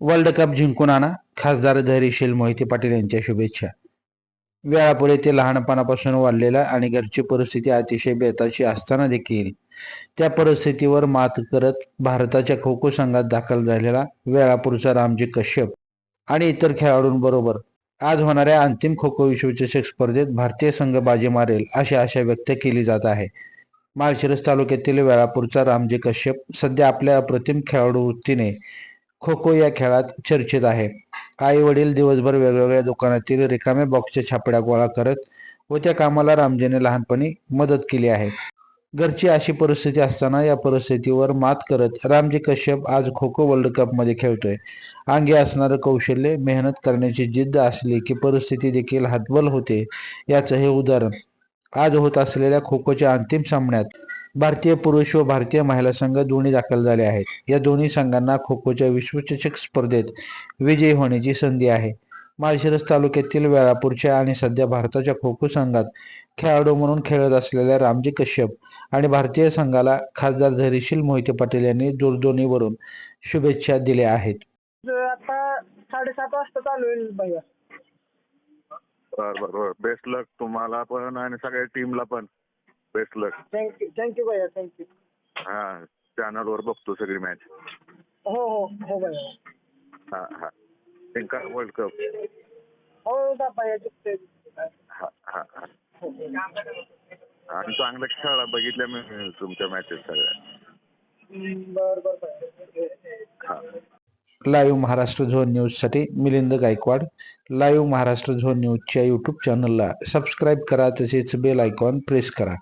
World cup जिंकून आणा. खासदार धैर्यशील मोहिते पाटील यांच्या शुभेच्छा. वेळापूर येथे लहानपणापासून वाढलेला आणि घरची परिस्थिती अतिशय बेताची असताना देखील त्या परिस्थितीवर मात करत भारताच्या खो खो संघात दाखल झालेला वेळापूरचा रामजी कश्यप आणि इतर खेळाडूंबरोबर आज होणाऱ्या अंतिम खो खो विश्वचषक स्पर्धेत भारतीय संघ बाजी मारेल अशी आशा व्यक्त केली जात आहे. माळशिरस तालुक्यातील वेळापूरचा रामजी कश्यप सध्या आपल्या अप्रतिम खेळाडू वृत्तीने खो खो या खेळात चर्चेत आहे. आई वडील दिवसभर वेगवेगळ्या दुकानातील रिकाम्या बॉक्सच्या छापड्या गोळा करत व त्या कामाला रामजीने लहानपणी मदत केली आहे. घरची अशी परिस्थिती असताना या परिस्थितीवर मात करत रामजी कश्यप आज खो खो वर्ल्ड कपमध्ये खेळतोय. अंगी असणारं कौशल्य मेहनत करण्याची जिद्द असली की परिस्थिती देखील हातबल होते याचं हे उदाहरण. आज होत असलेल्या खो खोच्या अंतिम सामन्यात भारतीय पुरुष व भारतीय महिला संघ दोन्ही दाखल झाले आहेत. या दोन्ही संघांना खो खोच्या विश्वचषक स्पर्धेत विजयी होण्याची संधी आहे. माळशिरस तालुक्यातील वेळापूरच्या आणि सध्या भारताच्या खो खो संघात खेळाडू म्हणून खेळत असलेल्या रामजी कश्यप आणि भारतीय संघाला खासदार धैर्यशील मोहिते पाटील यांनी दूरध्वनीवरून शुभेच्छा दिल्या आहेत. तर आता साडेसात वाजता चालू होईल भैया बर बर. बर बेस्ट लक तुम्हाला पण आणि सगळ्या टीमला पण. Best luck thank you thank you भैया थँक्यू हा चॅनलवर बघतो सगळी मॅच हो हो हो भैया हा हा. जिंका वर्ल्ड कप हो दा भैया जिंकते हा हा हा. आणि चांगलं खेळा बघितल्या मी तुमच्या मॅचेस सगळ्या. हम्म, बर बर भैया हा. लाईव्ह महाराष्ट्र झोन न्यूजसाठी मिलिंद गायकवाड. लाईव्ह महाराष्ट्र झोन न्यूजच्या यूट्यूब चॅनलला सबस्क्राईब करा तसेच बेल आयकॉन प्रेस करा.